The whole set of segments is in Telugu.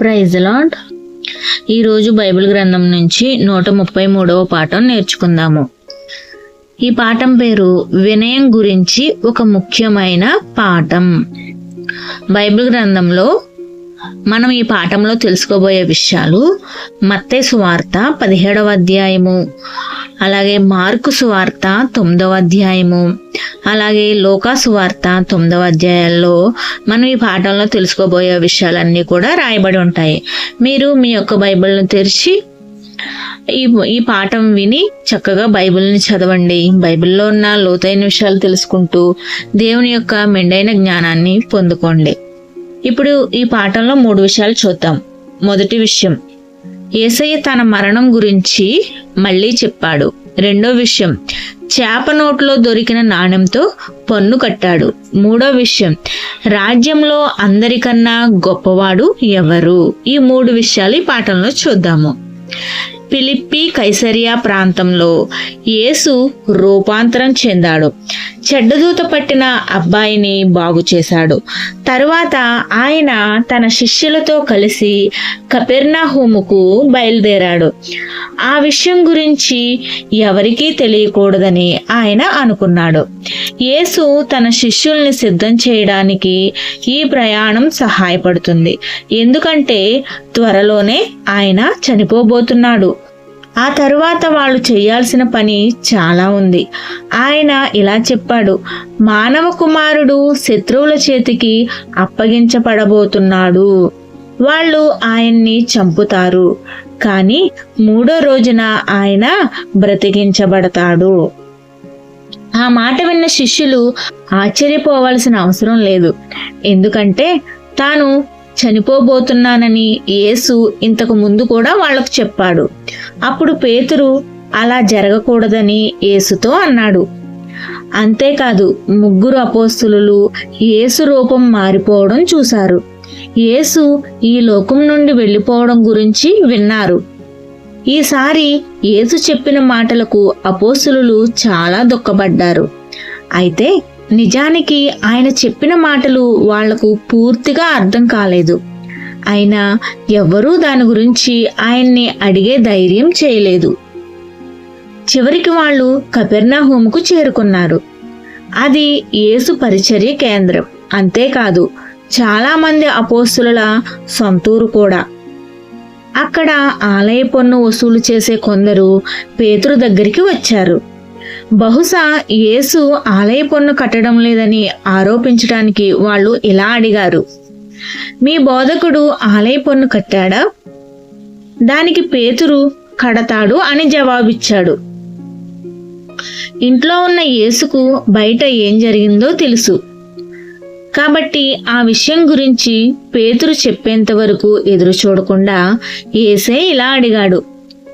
ప్రైజ్ లాడ్ ఈరోజు బైబిల్ గ్రంథం నుంచి నూట ముప్పై మూడవ పాఠం నేర్చుకుందాము. ఈ పాఠం పేరు వినయం గురించి ఒక ముఖ్యమైన పాఠం. బైబిల్ గ్రంథంలో మనం ఈ పాఠంలో తెలుసుకోబోయే విషయాలు మత్తయి సువార్త పదిహేడవ అధ్యాయము అలాగే మార్కు సువార్త తొమ్మిదవ అధ్యాయము అలాగే లోకా సువార్త తొమ్మిదవ అధ్యాయాల్లో మనం ఈ పాఠంలో తెలుసుకోబోయే విషయాలన్నీ కూడా రాయబడి ఉంటాయి. మీరు మీ యొక్క బైబిల్ను తెరిచి ఈ ఈ పాఠం విని చక్కగా బైబిల్ని చదవండి. బైబిల్లో ఉన్న లోతైన విషయాలు తెలుసుకుంటూ దేవుని యొక్క మెండైన జ్ఞానాన్ని పొందుకోండి. ఇప్పుడు ఈ పాఠంలో మూడు విషయాలు చూద్దాం. మొదటి విషయం ఏసయ్య తన మరణం గురించి మళ్ళీ చెప్పాడు. రెండో విషయం చేప నోట్లో దొరికిన నాణ్యంతో పన్ను కట్టాడు. మూడో విషయం రాజ్యంలో అందరికన్నా గొప్పవాడు ఎవరు? ఈ మూడు విషయాలు ఈ పాఠంలో చూద్దాము. ఫిలిప్పి కైసరియా ప్రాంతంలో యేసు రూపాంతరం చెందాడు. చెడ్డదూత పట్టిన అబ్బాయిని బాగు చేశాడు. తరువాత ఆయన తన శిష్యులతో కలిసి కపెర్నాహూముకు బయలుదేరాడు. ఆ విషయం గురించి ఎవరికీ తెలియకూడదని ఆయన అనుకున్నాడు. యేసు తన శిష్యుల్ని సిద్ధం చేయడానికి ఈ ప్రయాణం సహాయపడుతుంది. ఎందుకంటే త్వరలోనే ఆయన చనిపోబోతున్నాడు. ఆ తరువాత వాళ్ళు చేయాల్సిన పని చాలా ఉంది. ఆయన ఇలా చెప్పాడు మానవ కుమారుడు శత్రువుల చేతికి అప్పగించబడబోతున్నాడు. వాళ్ళు ఆయన్ని చంపుతారు కానీ మూడో రోజున ఆయన బ్రతికించబడతాడు. ఆ మాట విన్న శిష్యులు ఆశ్చర్యపోవాల్సిన అవసరం లేదు. ఎందుకంటే తాను చనిపోబోతున్నానని యేసు ఇంతకు ముందు కూడా వాళ్ళకు చెప్పాడు. అప్పుడు పేతురు అలా జరగకూడదని యేసుతో అన్నాడు. అంతేకాదు ముగ్గురు అపోస్తులు యేసు రూపం మారిపోవడం చూశారు. యేసు ఈ లోకం నుండి వెళ్ళిపోవడం గురించి విన్నారు. ఈసారి యేసు చెప్పిన మాటలకు అపోసులు చాలా దుఃఖపడ్డారు. అయితే నిజానికి ఆయన చెప్పిన మాటలు వాళ్ళకు పూర్తిగా అర్థం కాలేదు. అయినా ఎవ్వరూ దాని గురించి ఆయన్ని అడిగే ధైర్యం చేయలేదు. చివరికి వాళ్ళు కపెర్నాహూముకు చేరుకున్నారు. అది యేసు పరిచర్య కేంద్రం. అంతేకాదు చాలామంది అపోస్తుల సొంతూరు కూడా. అక్కడ ఆలయ పన్ను వసూలు చేసే కొందరు పేతురు దగ్గరికి వచ్చారు. బహుశా యేసు ఆలయ పన్ను కట్టడం లేదని ఆరోపించడానికి వాళ్ళు ఇలా అడిగారు. మీ బోధకుడు ఆలయ పన్ను కట్టాడా? దానికి పేతురు కడతాడు అని జవాబిచ్చాడు. ఇంట్లో ఉన్న యేసుకు బయట ఏం జరిగిందో తెలుసు. కాబట్టి ఆ విషయం గురించి పేతురు చెప్పేంత వరకు ఎదురు చూడకుండా ఏసే ఇలా అడిగాడు.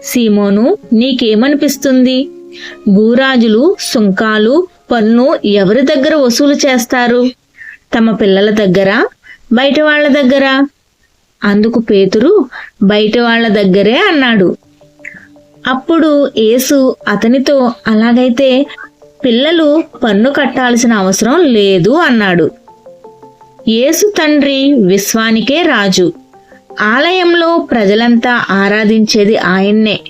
సీమోను నీకేమనిపిస్తుంది? భూరాజులు సుంకాలు పన్ను ఎవరి దగ్గర వసూలు చేస్తారు? తమ పిల్లల దగ్గర బయట వాళ్ళ దగ్గర? అందుకు పేతురు బయట వాళ్ళ దగ్గరే అన్నాడు. అప్పుడు యేసు అతనితో అలాగైతే పిల్లలు పన్ను కట్టాల్సిన అవసరం లేదు అన్నాడు. యేసు తండ్రి విశ్వానికే రాజు. ఆలయంలో ప్రజలంతా ఆరాధించేది ఆయన్నే.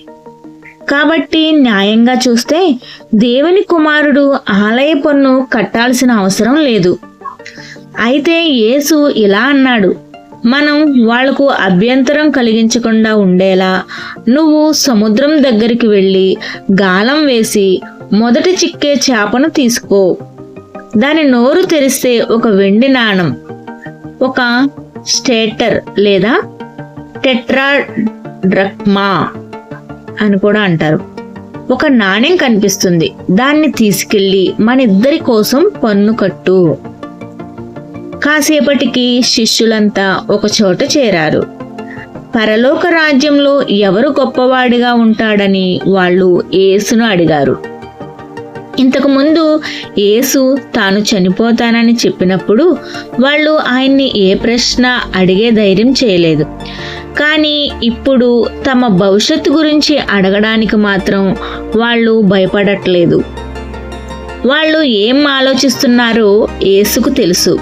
కాబట్టి న్యాయంగా చూస్తే దేవుని కుమారుడు ఆలయ పన్ను కట్టాల్సిన అవసరం లేదు. అయితే యేసు ఇలా అన్నాడు మనం వాళ్ళకు అభ్యంతరం కలిగించకుండా ఉండేలా నువ్వు సముద్రం దగ్గరికి వెళ్ళి గాలం వేసి మొదటి చిక్కే చేపను తీసుకో. దాని నోరు తెరిస్తే ఒక వెండి నాణం ఒక స్టేటర్ లేదా టెట్రా డ్రక్మా అని కూడా అంటారు. ఒక నాణ్యం కనిపిస్తుంది. దాన్ని తీసుకెళ్ళి మన ఇద్దరి కోసం పన్ను కట్టు. కాసేపటికి శిష్యులంతా ఒక చోట చేరారు. పరలోక రాజ్యంలో ఎవరు గొప్పవాడిగా ఉంటాడని వాళ్ళు యేసును అడిగారు. ఇంతకుముందు యేసు తాను చనిపోతానని చెప్పినప్పుడు వాళ్ళు ఆయన్ని ఏ ప్రశ్న అడిగే ధైర్యం చేయలేదు. కానీ ఇప్పుడు తమ భవిష్యత్తు గురించి అడగడానికి మాత్రం వాళ్ళు భయపడట్లేదు. వాళ్ళు ఏం ఆలోచిస్తున్నారో ఏసుకు తెలుసు.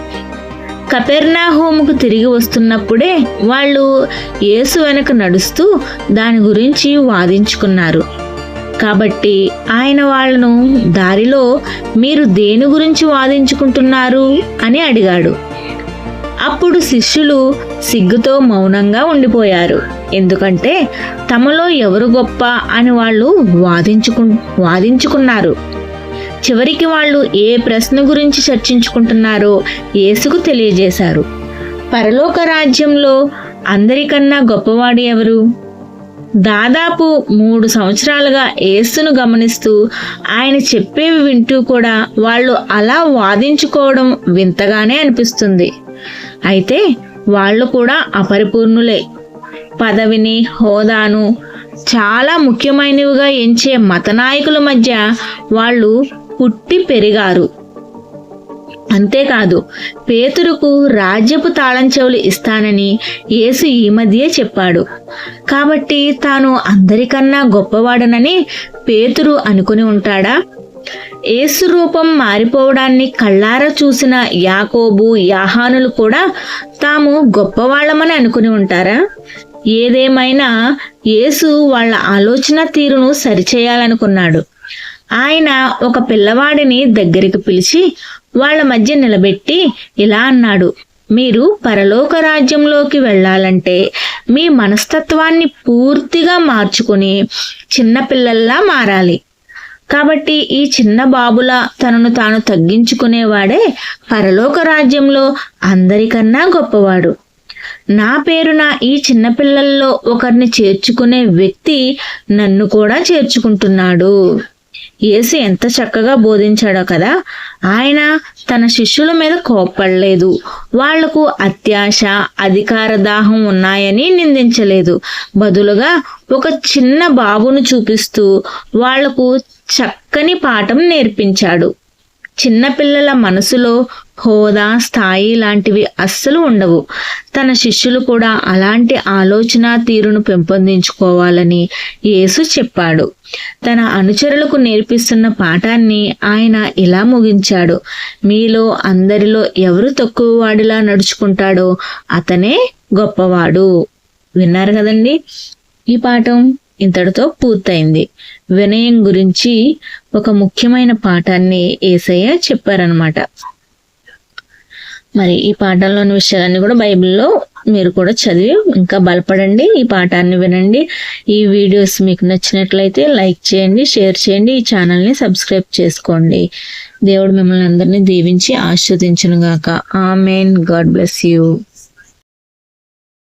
కపెర్నాహోముకు తిరిగి వస్తున్నప్పుడే వాళ్ళు యేసు వెనక నడుస్తూ దాని గురించి వాదించుకున్నారు. కాబట్టి ఆయన వాళ్ళను దారిలో మీరు దేని గురించి వాదించుకుంటున్నారు? అని అడిగాడు. అప్పుడు శిష్యులు సిగ్గుతో మౌనంగా ఉండిపోయారు. ఎందుకంటే తమలో ఎవరు గొప్ప అని వాళ్ళు వాదించుకు వాదించుకున్నారు. చివరికి వాళ్ళు ఏ ప్రశ్న గురించి చర్చించుకుంటున్నారో యేసుకు తెలియజేశారు. పరలోక రాజ్యంలో అందరికన్నా గొప్పవాడు ఎవరు? దాదాపు మూడు సంవత్సరాలుగా ఏసును గమనిస్తూ ఆయన చెప్పేవి వింటూ కూడా వాళ్ళు అలా వాదించుకోవడం వింతగానే అనిపిస్తుంది. అయితే వాళ్ళు కూడా అపరిపూర్ణులే. పదవిని హోదాను చాలా ముఖ్యమైనవిగా ఎంచే మత నాయకుల మధ్య వాళ్ళు పుట్టి పెరిగారు. అంతేకాదు పేతురుకు రాజ్యపు తాళం చెవులు ఇస్తానని యేసు ఈ మధ్యే చెప్పాడు. కాబట్టి తాను అందరికన్నా గొప్పవాడనని పేతురు అనుకుని ఉంటాడా? యేసు రూపం మారిపోవడాన్ని కళ్ళారా చూసిన యాకోబు యాహానులు కూడా తాము గొప్పవాళ్ళమని అనుకుని ఉంటారా? ఏదేమైనా యేసు వాళ్ళ ఆలోచన తీరును సరిచేయాలనుకున్నాడు. ఆయన ఒక పిల్లవాడిని దగ్గరికి పిలిచి వాళ్ళ మధ్య నిలబెట్టి ఇలా అన్నాడు మీరు పరలోక రాజ్యంలోకి వెళ్ళాలంటే మీ మనస్తత్వాన్ని పూర్తిగా మార్చుకుని చిన్నపిల్లల్లా మారాలి. కాబట్టి ఈ చిన్న బాబులా తనను తాను తగ్గించుకునేవాడే పరలోక రాజ్యంలో అందరికన్నా గొప్పవాడు. నా పేరున ఈ చిన్నపిల్లల్లో ఒకరిని చేర్చుకునే వ్యక్తి నన్ను కూడా చేర్చుకుంటున్నాడు. యేసు ఎంత చక్కగా బోధించాడో కదా? ఆయన తన శిష్యుల మీద కోప్పడలేదు. వాళ్ళకు అత్యాశ అధికార దాహం ఉన్నాయని నిందించలేదు. బదులుగా ఒక చిన్న బాబును చూపిస్తూ వాళ్ళకు చక్కని పాఠం నేర్పించాడు. చిన్నపిల్లల మనసులో హోదా స్థాయి లాంటివి అస్సలు ఉండవు. తన శిష్యులు కూడా అలాంటి ఆలోచన తీరును పెంపొందించుకోవాలని యేసు చెప్పాడు. తన అనుచరులకు నేర్పిస్తున్న పాఠాన్ని ఆయన ఇలా ముగించాడు. మీలో అందరిలో ఎవరు తక్కువ వాడిలా నడుచుకుంటాడో అతనే గొప్పవాడు. విన్నారు కదండి ఈ పాఠం? ఇంతటితో పూర్తయింది. వినయం గురించి ఒక ముఖ్యమైన పాఠాన్ని ఏసయ్య చెప్పారనమాట మరి ఈ పాఠంలోని విషయాలన్నీ కూడా బైబిల్లో మీరు కూడా చదివి ఇంకా బలపడండి ఈ పాఠాన్ని వినండి. ఈ వీడియోస్ మీకు నచ్చినట్లయితే లైక్ చేయండి షేర్ చేయండి ఈ ఛానల్ని సబ్స్క్రైబ్ చేసుకోండి. దేవుడు మిమ్మల్ని అందరినీ దీవించి ఆస్వాదించును గాక ఆమెన్. God bless you.